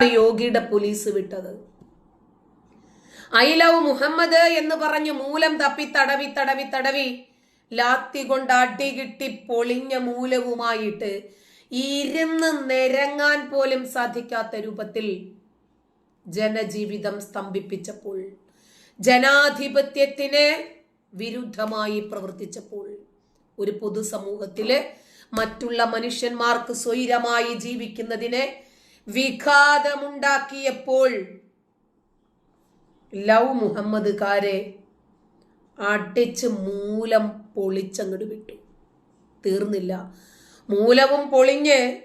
യോഗിയുടെ പോലീസ് വിട്ടത്. I love Muhammad എന്ന് പറഞ്ഞ് മൂലം തപ്പി തടവി തടവി തടവി ലാത്തി കൊണ്ട് അടികിട്ടി പൊളിഞ്ഞ മൂലവുമായിട്ട് ഇരുന്ന് നിരങ്ങാൻ പോലും സാധിക്കാത്ത രൂപത്തിൽ ജനജീവിതം സ്തംഭിപ്പിച്ചപ്പോൾ ജനാധിപത്യത്തിന് വിരുദ്ധമായി പ്രവർത്തിച്ചപ്പോൾ ഒരു പൊതുസമൂഹത്തിൽ മറ്റുള്ള മനുഷ്യന്മാർക്ക് സ്വൈരമായി ജീവിക്കുന്നതിന് വിഘാതമുണ്ടാക്കിയപ്പോൾ ലവ് മുഹമ്മദ്കാരെ അടിച്ച് മൂലം പൊളിച്ചങ്ങോട്ട് വിട്ടു. തീർന്നില്ല. മൂലവും പൊളിഞ്ഞ്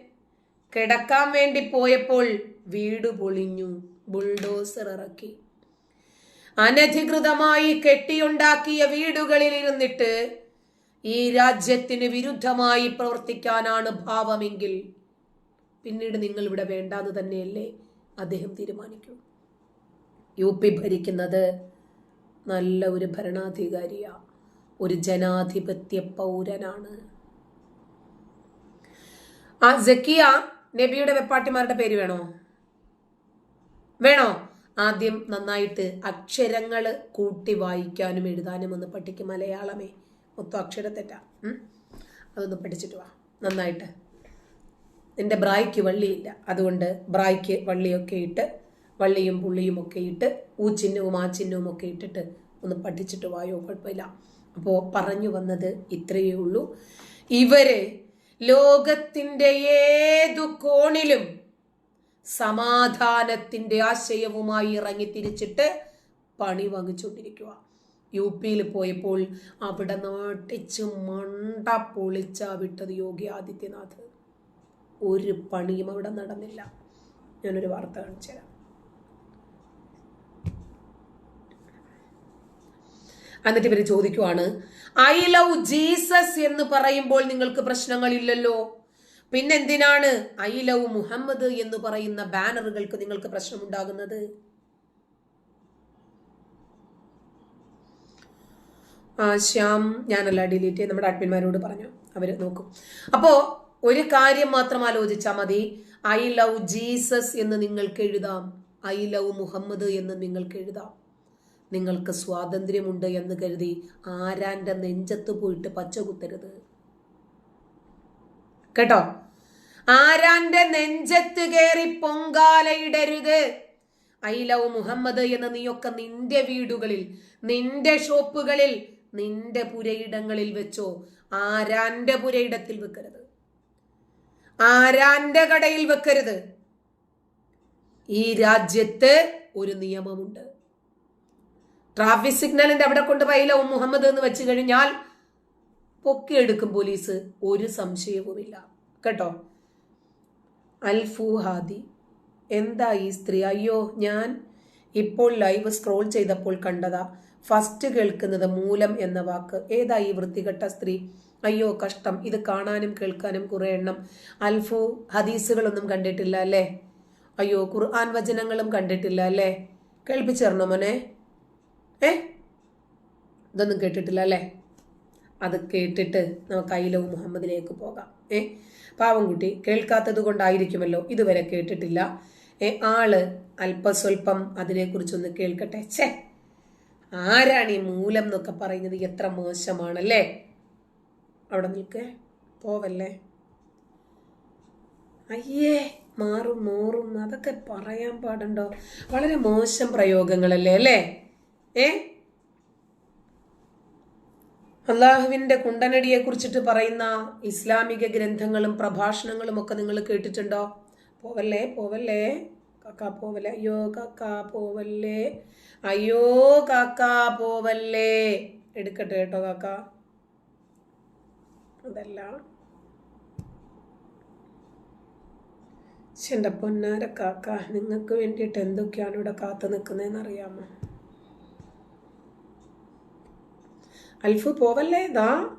കിടക്കാൻ വേണ്ടി പോയപ്പോൾ വീട് പൊളിഞ്ഞു. ബുൾഡോസർ ഇറക്കി. അനധികൃതമായി കെട്ടിയുണ്ടാക്കിയ വീടുകളിൽ ഇരുന്നിട്ട് ഈ രാജ്യത്തിന് വിരുദ്ധമായി പ്രവർത്തിക്കാനാണ് ഭാവമെങ്കിൽ പിന്നീട് നിങ്ങൾ ഇവിടെ വേണ്ടാന്ന് തന്നെയല്ലേ അദ്ദേഹം തീരുമാനിക്കൂ. യു പി ഭരിക്കുന്നത് നല്ല ഒരു ഭരണാധികാരിയാ ഒരു ജനാധിപത്യ പൗരനാണ്. ആ ജക്കിയ നബിയുടെ വെപ്പാട്ടിമാരുടെ പേര് വേണോ? വേണോ? ആദ്യം നന്നായിട്ട് അക്ഷരങ്ങൾ കൂട്ടി വായിക്കാനും എഴുതാനും ഒന്ന് പഠിക്കും മലയാളമേ. മൊത്തം അക്ഷരത്തെറ്റാ. അതൊന്ന് പഠിച്ചിട്ട് വാ. നന്നായിട്ട്. നിന്റെ ബ്രായ്ക്ക് വള്ളിയില്ല. അതുകൊണ്ട് ബ്രായ്ക്ക് വള്ളിയൊക്കെ ഇട്ട് വള്ളിയും പുള്ളിയും ഒക്കെ ഇട്ട് ഊ ചിഹ്നവും ആ ചിഹ്നവും ഒക്കെ ഇട്ടിട്ട് ഒന്ന് പഠിച്ചിട്ട് വായോ കുഴപ്പമില്ല. അപ്പോൾ പറഞ്ഞു വന്നത് ഇത്രയേ ഉള്ളൂ. ഇവരെ ലോകത്തിന്റെ ഏതു കോണിലും സമാധാനത്തിന്റെ ആശയവുമായി ഇറങ്ങി തിരിച്ചിട്ട് പണി വാങ്ങിച്ചുകൊണ്ടിരിക്കുക യു പിയിൽ പോയപ്പോൾ അവിടെ നാട്ടിച്ച് മണ്ട പൊളിച്ച വിട്ടത് യോഗി ആദിത്യനാഥ്. ഒരു പണിയും അവിടെ നടന്നില്ല. ഞാനൊരു വാർത്ത കാണിച്ചു തരാം. എന്നിട്ട് ഇവർ ചോദിക്കുവാണ് ഐ ലവ് ജീസസ് എന്ന് പറയുമ്പോൾ നിങ്ങൾക്ക് പ്രശ്നങ്ങളില്ലല്ലോ? പിന്നെന്തിനാണ് ഐ ലവ് മുഹമ്മദ് എന്ന് പറയുന്ന ബാനറുകൾക്ക് നിങ്ങൾക്ക് പ്രശ്നമുണ്ടാകുന്നത്? ശ്യാം ഞാനല്ല ഡിലീറ്റ്. നമ്മുടെ അഡ്മിന്മാരോട് പറഞ്ഞു. അവർ നോക്കും. അപ്പോ ഒരു കാര്യം മാത്രം ആലോചിച്ചാൽ മതി. ഐ ലവ് ജീസസ് എന്ന് നിങ്ങൾക്ക് എഴുതാം. ഐ ലവ് മുഹമ്മദ് എന്ന് നിങ്ങൾക്ക് എഴുതാം. നിങ്ങൾക്ക് സ്വാതന്ത്ര്യമുണ്ട് എന്ന് കരുതി ആരാന്റെ നെഞ്ചത്ത് പോയിട്ട് പച്ച കുത്തരുത്. കേട്ടോ? ആരാന്റെ നെഞ്ചത്ത് കയറി പൊങ്കാലയിടരുത് ഐ ലവ് മുഹമ്മദ് എന്ന് നീയൊക്കെ നിന്റെ വീടുകളിൽ നിന്റെ ഷോപ്പുകളിൽ നിന്റെ പുരയിടങ്ങളിൽ വെച്ചോ ആരാന്റെ പുരയിടത്തിൽ വെക്കരുത്. ആരാന്റെ കടയിൽ വെക്കരുത്? ഈ രാജ്യത്ത് ഒരു നിയമമുണ്ട്. ട്രാഫിക് സിഗ്നലിന്റെ അവിടെ കൊണ്ട് പൈല മുഹമ്മദ് എന്ന് വെച്ച് കഴിഞ്ഞാൽ പൊക്കിയെടുക്കും പോലീസ്. ഒരു സംശയവുമില്ല. കേട്ടോ? അൽഫുഹാദി. എന്താ ഈ സ്ത്രീ? അയ്യോ ഞാൻ ഇപ്പോൾ ലൈവ് സ്ക്രോൾ ചെയ്തപ്പോൾ കണ്ടതാ. ഫസ്റ്റ് കേൾക്കുന്നത് മൂലം എന്ന വാക്ക്. ഏതാ ഈ വൃത്തികെട്ട സ്ത്രീ? അയ്യോ കഷ്ടം. ഇത് കാണാനും കേൾക്കാനും കുറെ എണ്ണം. അൽഫു ഹദീസുകളൊന്നും കണ്ടിട്ടില്ല അല്ലേ? അയ്യോ ഖുർആൻ വചനങ്ങളും കണ്ടിട്ടില്ല അല്ലേ? കേൾപ്പിച്ചു തരണോ മോനെ? ഏ? ഇതൊന്നും കേട്ടിട്ടില്ല അല്ലേ? അത് കേട്ടിട്ട് നമുക്ക് അയിലവും മുഹമ്മദിലേക്ക് പോകാം. ഏ? പാവംകുട്ടി കേൾക്കാത്തത് കൊണ്ടായിരിക്കുമല്ലോ ഇതുവരെ കേട്ടിട്ടില്ല. ഏ ആൾ അല്പസ്വല്പം അതിനെക്കുറിച്ചൊന്ന് കേൾക്കട്ടെ. ഛേ! ആരാണ് ഈ മൂലം എന്നൊക്കെ പറയുന്നത് എത്ര മോശമാണല്ലേ? അവിടെ നിൽക്കേ. പോവല്ലേ? അയ്യേ മാറും മോറും. അതൊക്കെ പറയാൻ പാടുണ്ടോ? വളരെ മോശം പ്രയോഗങ്ങളല്ലേ അല്ലേ? ഏ? അള്ളാഹുവിന്റെ കുണ്ടനടിയെ കുറിച്ചിട്ട് പറയുന്ന ഇസ്ലാമിക ഗ്രന്ഥങ്ങളും പ്രഭാഷണങ്ങളും ഒക്കെ നിങ്ങൾ കേട്ടിട്ടുണ്ടോ? പോവല്ലേ പോവല്ലേ? കാക്ക പോവല്ലേ? അയ്യോ കാക്ക പോവല്ലേ? അയ്യോ കാക്ക പോവല്ലേ? എടുക്കട്ടെ കേട്ടോ കാക്ക. അതല്ല. എന്റെ പൊന്നാര കാക്ക നിങ്ങൾക്ക് വേണ്ടിയിട്ട് എന്തൊക്കെയാണ് ഇവിടെ കാത്തു നിൽക്കുന്നതെന്ന് അറിയാമോ? അൽഫു പോവല്ലേ? ഇതാ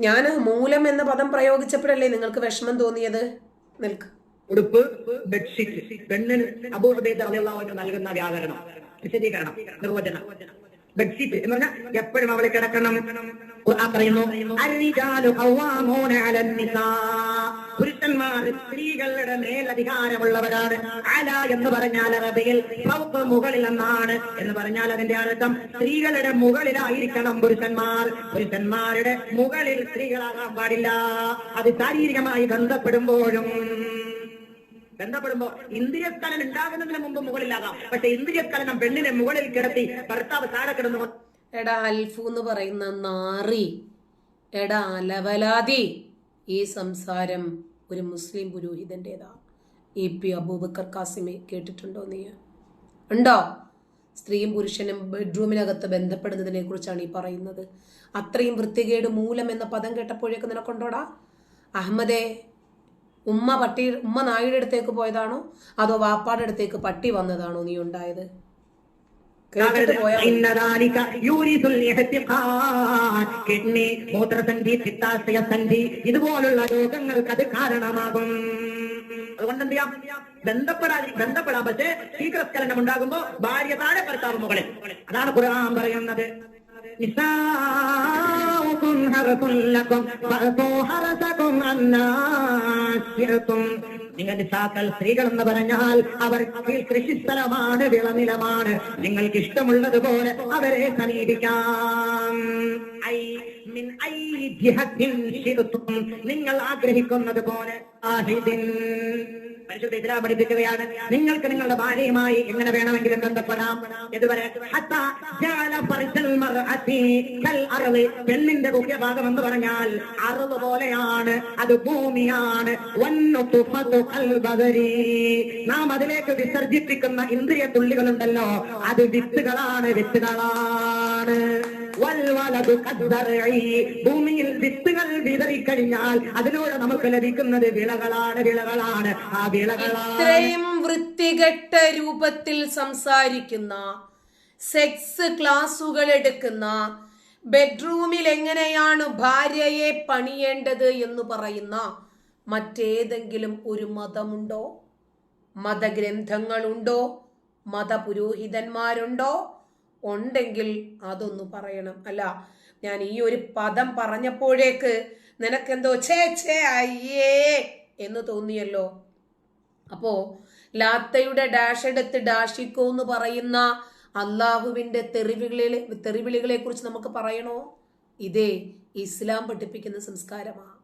ഞാൻ മൂലം എന്ന പദം പ്രയോഗിച്ചപ്പോഴല്ലേ നിങ്ങൾക്ക് വിഷമം തോന്നിയത്? നിൽക്ക്. ഉടുപ്പ് ബെഡ്ഷീറ്റ് പെണ്ണിന് അപൂർവതയെ നൽകുന്ന വ്യാകരണം വിശദീകരണം നിർവചനം. ബെഡ്ഷീറ്റ് എന്ന് പറഞ്ഞാൽ എപ്പോഴും അവളെ കിടക്കണം. പറയുന്നു. പുരുഷന്മാർ സ്ത്രീകളുടെ മേൽ അധികാരമുള്ളവരാണ് അല എന്ന് പറഞ്ഞാൽ അറബിയിൽ ഫൗഖ് മുകളിൽ എന്നാണ് എന്ന് പറഞ്ഞാൽ അതിന്റെ അർത്ഥം സ്ത്രീകളുടെ മുകളിലായിരിക്കണം പുരുഷന്മാർ. പുരുഷന്മാരുടെ മുകളിൽ സ്ത്രീകളാകാൻ പാടില്ല. അത് ശാരീരികമായി ബന്ധപ്പെടുമ്പോഴും ബന്ധപ്പെടുമ്പോ ഇന്ദ്രിയസ്ഖലനം ഉണ്ടാകുന്നതിന് മുമ്പ് മുകളിലാകാം. പക്ഷെ ഇന്ദ്രിയസ്ഖലനം പെണ്ണിനെ മുകളിൽ കിടത്തി ഭർത്താവ് താഴെ കിടന്നു എടാ അൽഫു എന്ന് പറയുന്ന നാറി. എടാ അലവലാതി ഈ സംസാരം ഒരു മുസ്ലിം പുരോഹിതന്റെതാ ഇ പി അബൂബക്കർ കാസിമെ കേട്ടിട്ടുണ്ടോ നീ? ഉണ്ടോ? സ്ത്രീയും പുരുഷനും ബെഡ്റൂമിനകത്ത് ബന്ധപ്പെടുന്നതിനെ കുറിച്ചാണ് ഈ പറയുന്നത്. അത്രയും വൃത്തികേട് മൂലം എന്ന പദം കേട്ടപ്പോഴേക്ക് നിനക്കുണ്ടോടാ? അഹമ്മദേ ഉമ്മ പട്ടി ഉമ്മ നായുടെ അടുത്തേക്ക് പോയതാണോ? അതോ വാപ്പാടെ അടുത്തേക്ക് പട്ടി വന്നതാണോ നീ ഉണ്ടായത്. കിഡ്നി മൂത്രസന്ധി പിത്താശയ സന്ധി ഇതുപോലുള്ള രോഗങ്ങൾക്ക് അത് കാരണമാകും. അതുകൊണ്ട് എന്ത് ചെയ്യാം? ബന്ധപ്പെടാൻ ബന്ധപ്പെടാം. പക്ഷേ ശീഘ്രസ്കലനം ഉണ്ടാകുമ്പോ ഭാര്യ താഴെ ഭർത്താവ് മുകളിൽ. അതാണ് ഖുർആൻ പറയുന്നത്. നിസാഉക്കും ഹർസുൻ لكم فأتوا ഹറസക്കും അന്നാ شئتم നിങ്ങൾ നിസാക്കൾ സ്ത്രീകൾ എന്ന് പറഞ്ഞാൽ അവർ കൃഷിസ്ഥലമാണ് വിളനിലമാണ് നിങ്ങൾക്ക് ഇഷ്ടമുള്ളതുപോലെ അവരെ സമീപിക്കാം. നിങ്ങൾ ആഗ്രഹിക്കുന്നത് പോലെ. പരിശുദ്ധ ഇസ്ലാം പഠിപ്പിക്കുകയാണ്. നിങ്ങൾക്ക് നിങ്ങളുടെ ഭാര്യയുമായി എങ്ങനെ വേണമെങ്കിലും ബന്ധപ്പെടാം. ഇതുവരെ പെണ്ണിന്റെ മുഖ്യഭാഗം എന്ന് പറഞ്ഞാൽ അറിവ് പോലെയാണ് അത് ഭൂമിയാണ്. നാം അതിലേക്ക് വിസർജിപ്പിക്കുന്ന ഇന്ദ്രിയ തുള്ളികളുണ്ടല്ലോ അത് വിത്തുകളാണ് വിത്തുകളാണ്. ഭൂമിയിൽ വിത്തുകൾ വിതറിക്കഴിഞ്ഞാൽ അതിലൂടെ നമുക്ക് ലഭിക്കുന്നത് വിളകളാണ് വിളകളാണ്. ആ വിളകളാണ് ഇത്രയും വൃത്തികെട്ട രൂപത്തിൽ സംസാരിക്കുന്ന സെക്സ് ക്ലാസുകൾ എടുക്കുന്ന ബെഡ്റൂമിൽ എങ്ങനെയാണ് ഭാര്യയെ പണിയേണ്ടത് എന്ന് പറയുന്ന മറ്റേതെങ്കിലും ഒരു മതമുണ്ടോ? മതഗ്രന്ഥങ്ങളുണ്ടോ? മതപുരോഹിതന്മാരുണ്ടോ? ഉണ്ടെങ്കിൽ അതൊന്ന് പറയണം. അല്ല ഞാൻ ഈ ഒരു പദം പറഞ്ഞപ്പോഴേക്ക് നിനക്കെന്തോ ചേ ചേ അയ്യേ എന്ന് തോന്നിയല്ലോ. അപ്പോ ലാത്തയുടെ ഡാഷ് എടുത്ത് ഡാഷിക്കോ എന്ന് പറയുന്ന അള്ളാഹുവിന്റെ തെറിവിളികളെ തെറിവിളികളെ കുറിച്ച് നമുക്ക് പറയണോ? ഇതേ ഇസ്ലാം പഠിപ്പിക്കുന്ന സംസ്കാരമാ.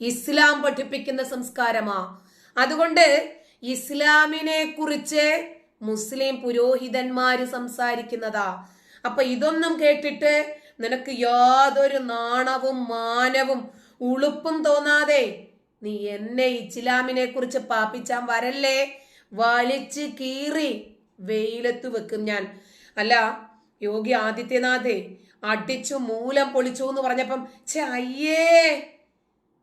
ഇസ്ലാം പഠിപ്പിക്കുന്ന സംസ്കാരമാ. അതുകൊണ്ട് ഇസ്ലാമിനെ കുറിച്ച് മുസ്ലിം പുരോഹിതന്മാര് സംസാരിക്കുന്നതാ. അപ്പൊ ഇതൊന്നും കേട്ടിട്ട് നിനക്ക് യാതൊരു നാണവും മാനവും ഉളുപ്പും തോന്നാതെ നീ എന്നെ ഇസ്ലാമിനെ കുറിച്ച് പാപ്പിച്ചാൻ വരല്ലേ? വലിച്ച് കീറി വെയിലത്ത് വെക്കും ഞാൻ. അല്ല യോഗി ആദിത്യനാഥേ അടിച്ചു മൂലം പൊളിച്ചു എന്ന് പറഞ്ഞപ്പം ചേ അയ്യേ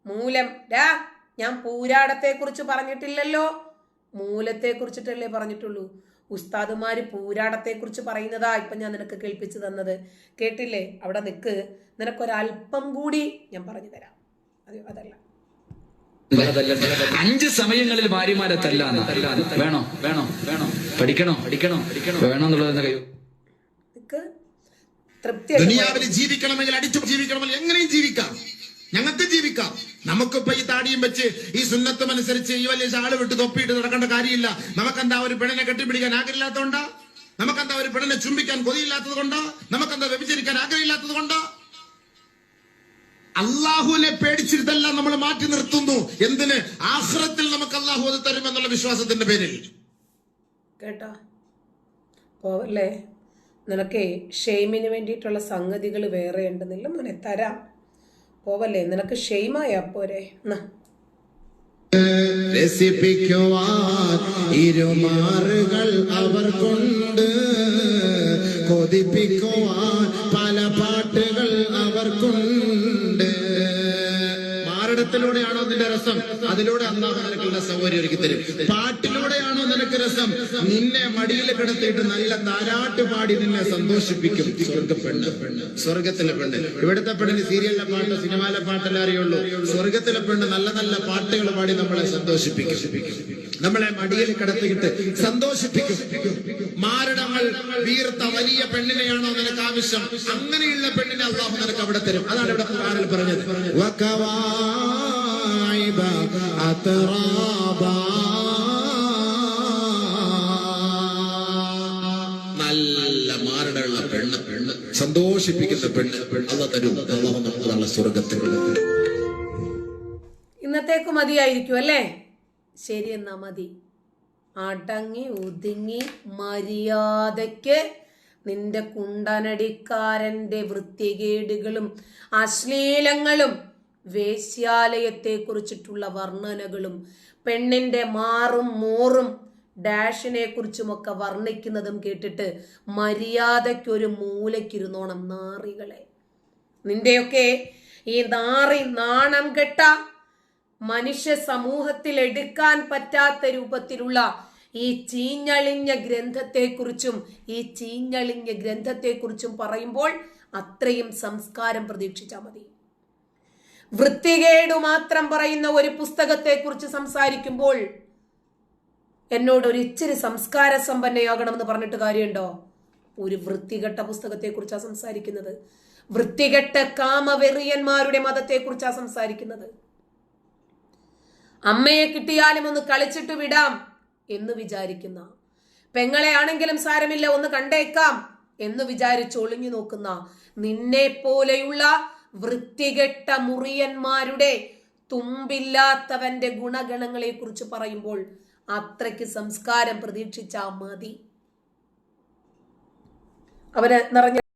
മൂലം ഡാ ഞാൻ പൂരാടത്തെ കുറിച്ച് പറഞ്ഞിട്ടില്ലല്ലോ. മൂലത്തെ കുറിച്ചിട്ടല്ലേ പറഞ്ഞിട്ടുള്ളൂ. ഉസ്താദുമാര് പൂരാടത്തെ കുറിച്ച് പറയുന്നതാ ഇപ്പൊ ഞാൻ നിനക്ക് കേൾപ്പിച്ചു തന്നത്. കേട്ടില്ലേ? അവിടെ നിക്ക്. നിനക്കൊരല്പം കൂടി ഞാൻ പറഞ്ഞു തരാം. അത് അതല്ല. അഞ്ച് സമയങ്ങളിൽ ഭാര്യമാരെ തല്ലാന്ന്. വേണോ? വേണോ? വേണോ? പഠിക്കണോ? പഠിക്കണോ? പഠിക്കണോ? വേണോ എന്നുള്ളത് തൃപ്തി ജീവിക്കണമെങ്കിൽ അടിച്ചു ജീവിക്കണമെങ്കിൽ എങ്ങനെയും ജീവിക്കാം. ഞങ്ങൾക്ക് ജീവിക്കാം. നമുക്കിപ്പോ ഈ താടിയും വെച്ച് ഈ സുന്നത്തും അനുസരിച്ച് ഈ വലിയ ഷാൾ വിട്ട് തൊപ്പിയിട്ട് നടക്കേണ്ട കാര്യമില്ല. നമുക്കെന്താ ഒരു പെണ്ണിനെ കെട്ടിപ്പിടിക്കാൻ ആഗ്രഹമില്ലാത്തതുകൊണ്ടാ നമുക്കെന്താ ഒരു പെണ്ണിനെ ചുംബിക്കാൻ കൊതിയില്ലാത്തത് കൊണ്ടോ നമുക്കെന്താ വ്യഭിചരിക്കാൻ ആഗ്രഹമില്ലാത്തത് കൊണ്ടോ അള്ളാഹുവിനെ പേടിച്ചിരുത്തല്ല നമ്മൾ മാറ്റി നിർത്തുന്നു. എന്തിന്? ആഹ്റത്തിൽ നമുക്ക് അള്ളാഹു അത് തരുമെന്നുള്ള വിശ്വാസത്തിന്റെ പേരിൽ. കേട്ടോ? പോവല്ലേ? നിനക്കേ ഷെയ്മിന് വേണ്ടിയിട്ടുള്ള സംഗതികൾ വേറെ ഉണ്ടെന്നില്ല. മോനെ തരാം. പോവല്ലേ? നിനക്ക് ഷെയ്മായ പോരെ. ഇരുമാറുകൾ ഇരുമാറുകൾ അവർക്കുണ്ട്. കൊതിപ്പിക്കുവാൻ പല പാട്ടുകൾ മാറിടത്തിലൂടെയാണോ നിന്റെ രസം? അതിലൂടെ അന്നാഹ് നിനക്കുള്ള സൗകര്യം ഒരുക്കി തരും. പാട്ടിലൂടെയാണോ നിനക്ക് രസം? നിന്നെ മടിയിൽ കിടത്തിയിട്ട് നല്ല താരാട്ട് പാടി നിന്നെ സന്തോഷിപ്പിക്കും സ്വർഗ പെണ്ണ്. സ്വർഗത്തിലെ പെണ്ണ്. ഇവിടുത്തെ പെണ്ണിന് സീരിയലിലെ പാട്ട് സിനിമയിലെ പാട്ടല്ലേ അറിയുള്ളൂ? സ്വർഗത്തിലെ പെണ്ണ് നല്ല നല്ല പാട്ടുകൾ പാടി നമ്മളെ സന്തോഷിപ്പിക്കും. നമ്മളെ മടിയിൽ കിടത്തിയിട്ട് സന്തോഷിപ്പിക്കും. മാരണങ്ങൾ വീർത്ത വലിയ പെണ്ണിനെയാണോ നിനക്ക് ആവശ്യം? അങ്ങനെയുള്ള പെണ്ണിനെ അള്ളാഹു നിനക്ക് അവിടെ തരും. അതാണ് ഇവിടെ പറഞ്ഞത്. അത്റാബാ. നല്ല മാരടുള്ള പെണ്ണ് പെണ്ണ് സന്തോഷിപ്പിക്കുന്ന പെണ്ണ് പെണ്ണ് അല്ല തരും. അള്ളാഹു നമുക്ക് സ്വർഗത്തിൽ ഇന്നത്തേക്ക് മതിയായിരിക്കും അല്ലേ? ശരി എന്നാ മതി. അടങ്ങി ഒതുങ്ങി മര്യാദയ്ക്ക് നിന്റെ കുണ്ടനടിക്കാരന്റെ വൃത്തികേടുകളും അശ്ലീലങ്ങളും വേശ്യാലയത്തെ കുറിച്ചിട്ടുള്ള വർണനകളും പെണ്ണിന്റെ മാറും മോറും ഡാഷിനെ കുറിച്ചുമൊക്കെ വർണിക്കുന്നതും കേട്ടിട്ട് മര്യാദയ്ക്കൊരു മൂലക്കിരുന്നോണം നാറികളെ. നിന്റെയൊക്കെ ഈ നാറി നാണം കെട്ട മനുഷ്യ സമൂഹത്തിൽ എടുക്കാൻ പറ്റാത്ത രൂപത്തിലുള്ള ഈ ചീഞ്ഞളിഞ്ഞ ഗ്രന്ഥത്തെക്കുറിച്ചും ഈ ചീഞ്ഞളിഞ്ഞ ഗ്രന്ഥത്തെക്കുറിച്ചും പറയുമ്പോൾ അത്രയും സംസ്കാരം പ്രതീക്ഷിച്ചാൽ മതി. വൃത്തികേടു മാത്രം പറയുന്ന ഒരു പുസ്തകത്തെക്കുറിച്ച് സംസാരിക്കുമ്പോൾ എന്നോട് ഒരു ഇച്ചിരി സംസ്കാര സമ്പന്നയാകണമെന്ന് പറഞ്ഞിട്ട് കാര്യമുണ്ടോ? ഒരു വൃത്തികെട്ട പുസ്തകത്തെക്കുറിച്ചാണ് സംസാരിക്കുന്നത്. വൃത്തികെട്ട കാമവെറിയന്മാരുടെ മതത്തെക്കുറിച്ചാണ് സംസാരിക്കുന്നത്. അമ്മയെ കിട്ടിയാലും ഒന്ന് കളിച്ചിട്ട് വിടാം എന്ന് വിചാരിക്കുന്ന. പെങ്ങളെ ആണെങ്കിലും സാരമില്ല ഒന്ന് കണ്ടേക്കാം എന്ന് വിചാരിച്ച് ഒളിഞ്ഞു നോക്കുന്ന നിന്നെ പോലെയുള്ള വൃത്തികെട്ട മുറിയന്മാരുടെ തുമ്പില്ലാത്തവന്റെ ഗുണഗണങ്ങളെ കുറിച്ച് പറയുമ്പോൾ അത്രയ്ക്ക് സംസ്കാരം പ്രതീക്ഷിച്ചാ മതി. അവന് നിറഞ്ഞ